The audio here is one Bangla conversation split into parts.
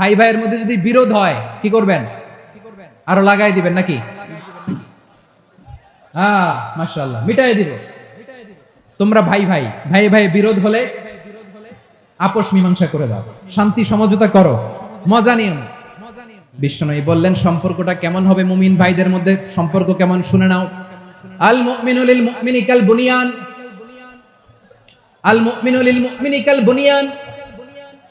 ভাই ভাইয়ের মধ্যে যদি বিরোধ হয়, কি করবেন? আরও লাগাই দিবেন নাকি? হ্যাঁ মাশাআল্লাহ, মিটাই দিব। তোমরা ভাই ভাই ভাই ভাই বিরোধ হলে আপোষ মীমাংসা করে দাও। শান্তি, সমঝোতা করো। মজা নিও। না। বিশ্বনবী বললেন, সম্পর্কটা কেমন হবে মুমিন ভাইদের মধ্যে? সম্পর্ক কেমন শুনে নাও। আল মুমিনু লিল মুমিনি কাল বুনিয়ান। আল মুমিনু লিল মুমিনি বুনিয়ান।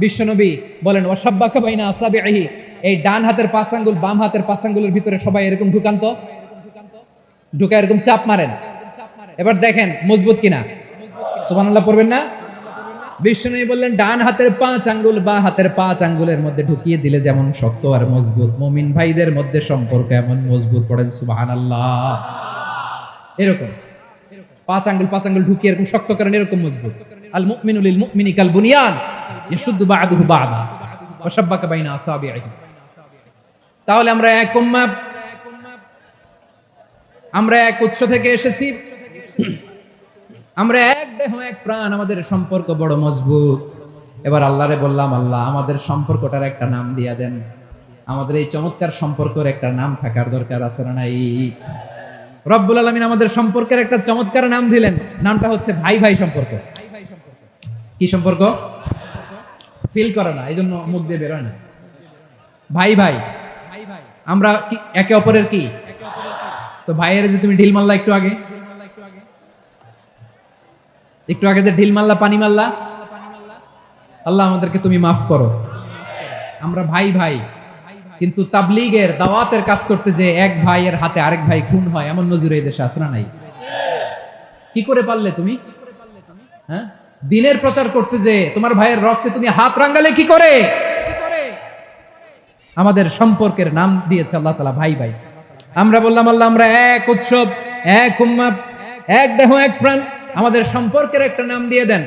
বিশ্বনবী বলেন ওয়াসাব্বাকা বাইনা আসাবিহি এই ডান হাতের পাঁচ আঙ্গুল বাম হাতের পাঁচ আঙ্গুলের ভিতরে সবাই এরকম ঢুকান্ত ঢুকা এরকম চাপ মারেন। এবার দেখেন, মজবুত কিনা? সুবহানাল্লাহ পড়বেন না? বিষ্ণু বললেন, ডান হাতের পাঁচ আঙ্গুল বা হাতের পাঁচ আঙ্গুলের মধ্যে ঢুকিয়ে দিলে যেমন শক্ত আর মজবুত, মমিন ভাইদের মধ্যে সম্পর্ক এমন মজবুত। পড়েন সুবাহান আল্লাহ এরকম। পাঁচ আঙ্গুল পাঁচ আঙ্গুল ঢুকিয়ে এরকম শক্ত করেন, এরকম মজবুত। আল মুমিনু লিল মুমিনি কাল বুনিয়ান ইয়াশুদ্দু বা'দুহু বা'দা বাইনা আসাবিহি তাহলে আমরা এক উম্মাহ আমরা এক উৎস থেকে এসেছি। আমরা এক দেহ, এক প্রাণ, আমাদের সম্পর্ক বড় মজবুত। এবার আল্লাহরে বললাম, আল্লাহ, আমাদের সম্পর্কটার একটা নাম দিয়া দেন। আমাদের এই চমৎকার সম্পর্কের একটা নাম থাকার দরকার আছে না নাই? রব্বুল আলমিন আমাদের সম্পর্কের একটা চমৎকার নাম দিলেন। নামটা হচ্ছে ভাই ভাই সম্পর্ক। কি সম্পর্ক? ফিল করে না এই জন্য মুখ দিয়ে বেরোয় না। ভাই ভাই, আমরা কি, একে অপরের কি? তো ভাইয়ের যে তুমি ঢিল মারলা একটু আগে। একটু আগে যে ঢিল মারলা, পানি মারলা। আল্লাহ আমাদেরকে তুমি মাফ করো। আমরা ভাই ভাই, কিন্তু তাবলিগের দাওয়াতের কাজ করতে যে এক ভাইয়ের হাতে আরেক ভাই খুন হয়, এমন নজরে এই দেশে আসরা নাই? কি করে পারলে তুমি? হ্যাঁ? দিনের প্রচার করতে যে তোমার ভাইয়ের রক্তে তুমি হাত রাঙ্গালে কি করে? আমাদের সম্পর্কের নাম দিয়েছে আল্লাহ তালা ভাই ভাই। আমরা বললাম, আল্লাহ, আমরা এক উৎসব, এক উম্মাপ এক দেহ, এক প্রাণ, আমাদের সম্পর্কের একটা নাম দিয়ে দেন।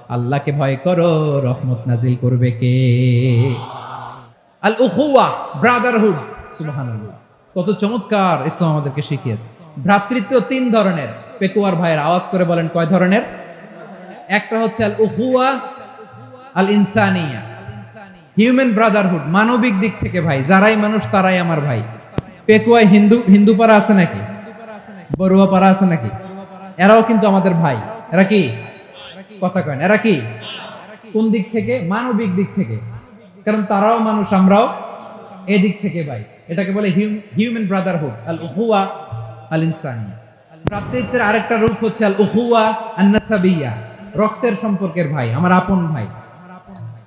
আল্লাহকে ভয় করো, রহমত নাজিল করবে কে? আল উখুয়া ব্রাদারহুড, সুবহানাল্লাহ। কত চমৎকার ইসলাম আমাদেরকে শিখিয়েছে। ভ্রাতৃত্ব তিন ধরনের। পেকুয়ার ভাইয়ের আওয়াজ করে বলেন কয় ধরনের? একটা হচ্ছে আল উখুয়া আল ইনসানিয়া হিউম্যান ব্রাদারহুড মানবিক দিক থেকে ভাই। যারাই মানুষ, তারাই আমার ভাই। পেকুয়ায় হিন্দু হিন্দু পাড়া আছে নাকি? বড়ুয়া পাড়া আছে নাকি? এরাও কিন্তু আমাদের ভাই। এরা কি? কথা কয় এরা কি? কোন দিক থেকে? মানবিক দিক থেকে। কারণ তারাও মানুষ, আমরাও এদিক থেকে ভাই। এটাকে বলে হিউম্যান ব্রাদারহুড আল উহুয়া আল ইনসানি ভ্রাতৃত্বের আরেকটা রূপ হচ্ছে আল উহুয়া আন্নাসাবিয়া, রক্তের সম্পর্কের ভাই, আমার আপন ভাই।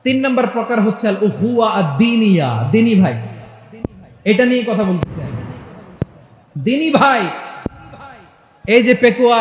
তিন নম্বর প্রকার হচ্ছে আল উহুয়া আর দিনিয়া দিনী ভাই। এটা নিয়ে কথা বলতেছি আমি। দিনী ভাই, এই যে পেকুয়া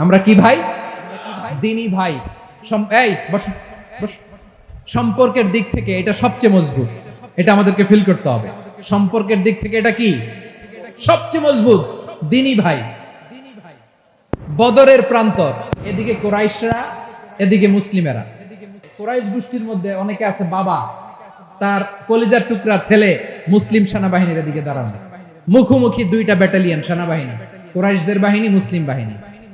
আমরা কি ভাই? দিনী ভাই। এই। সম্পর্কের দিক থেকে এটা সবচেয়ে মজবুত। এটা আমাদেরকে ফিল করতে হবে। সম্পর্কের দিক থেকে এটা কি? সবচেয়ে মজবুত। দিনী ভাই। বদরের প্রান্তর। এদিকে কোরাইশরা, এদিকে মুসলিমেরা। কোরাইশ গোষ্ঠীর মধ্যে অনেকে আছে বাবা। তার কলিজার টুকরা ছেলে মুসলিম সেনাবাহিনীর এদিকে দাঁড়ানো। মুখোমুখি দুইটা ব্যাটালিয়ন সেনাবাহিনী। কোরাইশদের বাহিনী, মুসলিম বাহিনী।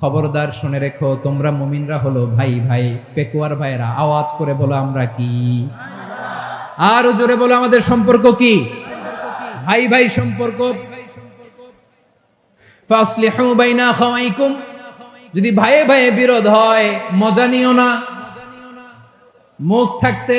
খবরদার শুনে রেখো, তোমরা মুমিনরা হলো ভাই ভাই, পেকুয়ার ভাইরা আওয়াজ করে বলো আমরা কি? আরও জোরে বলো আমাদের সম্পর্ক কি? ভাই ভাই সম্পর্ক। যদি ভাইয়ে ভাইয়ে বিরোধ হয়, মজা নিও না। মুখ থাকতে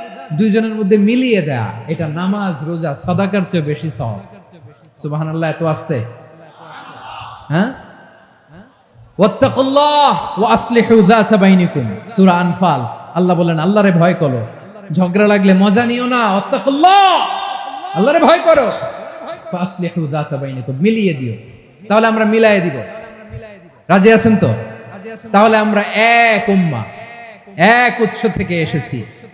দুইজনের মধ্যে মিলিয়ে দেয়া, এটা নামাজ, রোজা, সদাকার চেয়ে বেশি সব সুবাহান আল্লাহ এত আসতে। হ্যাঁ? আল্লাহ বলেন, আল্লাহরে ভয় করো। ঝগড়া লাগলে মজা নিও না। আল্লাহরে ভয় করো। মিলিয়ে দিও। তাহলে আমরা মিলায়ে দিব। রাজি আছেন তো? তাহলে আমরা এক উম্মা, এক উৎস থেকে এসেছি।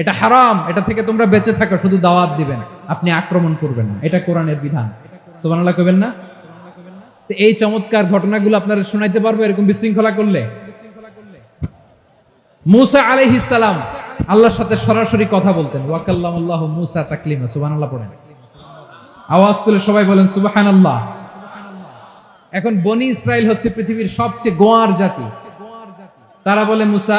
এটা হারাম, এটা থেকে তোমরা বেঁচে থাকো, শুধু দাওয়াত দিবেন, আপনি আক্রমণ করবেন না। এটা কোরআনের বিধান। সুবহানাল্লাহ কইবেন না? এই চমৎকার ঘটনাগুলো আপনারা শোনাইতে পারব, এরকম বিশৃঙ্খলা করলে? মুসা আলাইহিস সালাম আল্লাহর সাথে সরাসরি কথা বলতেন। ওয়াকাল্লাম মুসা তাকলিমা, সুবহানাল্লাহ আওয়াজ তুলে সবাই বলেন, সুবহানাল্লাহ। এখন বনি ইসরায়েল হচ্ছে পৃথিবীর সবচেয়ে গোয়ার জাতি। তারা বলে, মুসা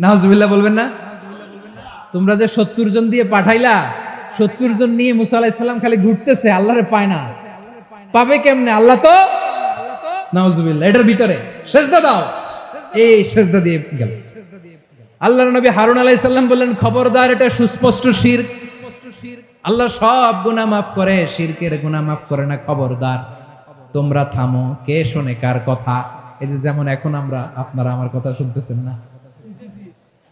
নাহজুবিল্লাহ বলবেন না? তোমরা যে সত্তর জন দিয়ে পাঠাইলা, সত্তর জন নিয়ে মুসা খালি ঘুরতেছে, আল্লাহরে পায় না। পাবে কেমনে? আল্লাহ তো? নাউজুবিল্লাহ, এটার ভিতরে। দাও। এই দিয়ে গেল। নবী হারুন বললেন, খবরদার, এটা সুস্পষ্ট শিরক আল্লাহ সব গুনাহ মাফ করে, শিরকের গুনাহ মাফ করে না, খবরদার। তোমরা থামো, কে শোনে কার কথা? এই যেমন এখন আমরা, আপনারা আমার কথা শুনতেছেন না।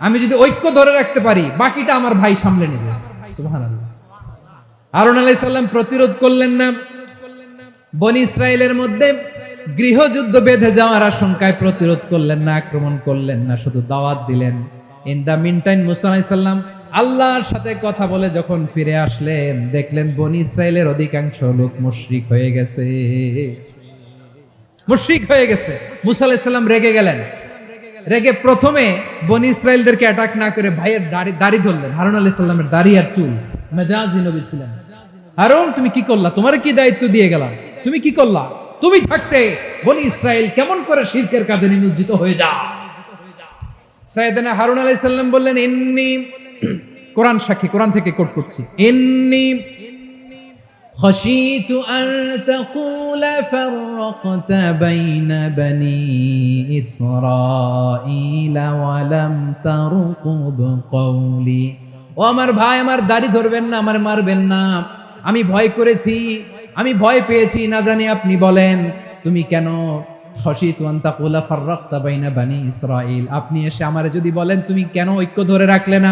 আমি যদি ঐক্য ধরে রাখতে পারি, বাকিটা আমার ভাই সামলে নেবে। আলাইহিস সালাম প্রতিরোধ করলেন না। বনি ইসরায়েলের মধ্যে গৃহযুদ্ধ বেঁধে যাওয়ার আশঙ্কায় প্রতিরোধ করলেন না, আক্রমণ করলেন না, শুধু দাওয়াত দিলেন। ইন দা মিনটাইম মুসা আলাইহিস সালাম আল্লাহর সাথে কথা বলে যখন ফিরে আসলেন, দেখলেন বনি ইসরায়েলের অধিকাংশ লোক মুশরিক হয়ে গেছে। মুশরিক হয়ে গেছে। মুসা আলাইহিস সালাম রেগে গেলেন। রেগে প্রথমে বনি ইসরায়েলদেরকে অ্যাটাক না করে ভাইয়ের দাড়ি দাড়ি ধরলেন। হারুন আলাইহিস সালামের দাড়ি আর চুল। মেজাজি নবী ছিলেন। হারুন, তুমি কি করলা? তোমার কি দায়িত্ব দিয়ে গেলাম তুমি কি করলা? তুমি থাকতে বনি ইসরায়েল কেমন করে শিরকের কাজে নিমজ্জিত হয়ে যা সাইয়েদনা হারুন আলাইহিস বললেন, ইন্নি কোরআন সাক্ষী, কোরআন থেকে কোট করছি। ইন্নি خشيت أن تقول فرقت بين بني إسرائيل ولم ترقب قولي ও আমার ভাই আমার দাড়ি ধরবেন না আমার মারবেন না আমি ভয় করেছি আমি ভয় পেয়েছি না জানি আপনি বলেন তুমি কেন খসিত আন্তাকুলা ফাররাক্তা বাইনা বানি ইসরাইল আপনি এসে আমারে যদি বলেন তুমি কেন ঐক্য ধরে রাখলে না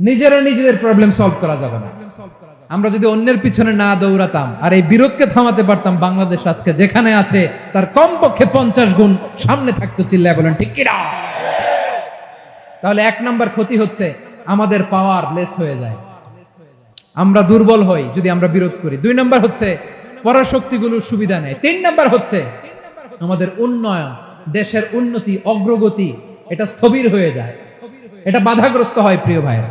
নিজেরা নিজেদের প্রবলেম সলভ করা যাবে না। আমরা যদি অন্যের পিছনে না দৌড়াতাম আর এই বিরোধকে থামাতে পারতাম, বাংলাদেশ আজকে যেখানে আছে, তার কমপক্ষে পঞ্চাশ গুণ সামনে থাকতো চিল্লায় বলেন, ঠিক তাহলে এক নাম্বার ক্ষতি হচ্ছে, আমাদের পাওয়ার লেস হয়ে যায়। আমরা দুর্বল হই যদি আমরা বিরোধ করি। দুই নাম্বার হচ্ছে, পরাশক্তিগুলোর সুবিধা নেয় তিন নাম্বার হচ্ছে, আমাদের উন্নয়ন, দেশের উন্নতি, অগ্রগতি, এটা স্থবির হয়ে যায়। এটা বাধাগ্রস্ত হয়, প্রিয় ভাইরা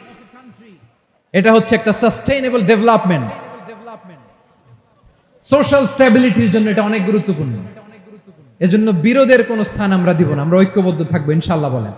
এটা হচ্ছে একটা সাস্টেইনেবল ডেভেলপমেন্ট সোশ্যাল স্ট্যাবিলিটির জন্য এটা অনেক গুরুত্বপূর্ণ। এজন্য বিরোধের কোনো স্থান আমরা দিব না, আমরা ঐক্যবদ্ধ থাকব ইনশাল্লাহ বলেন।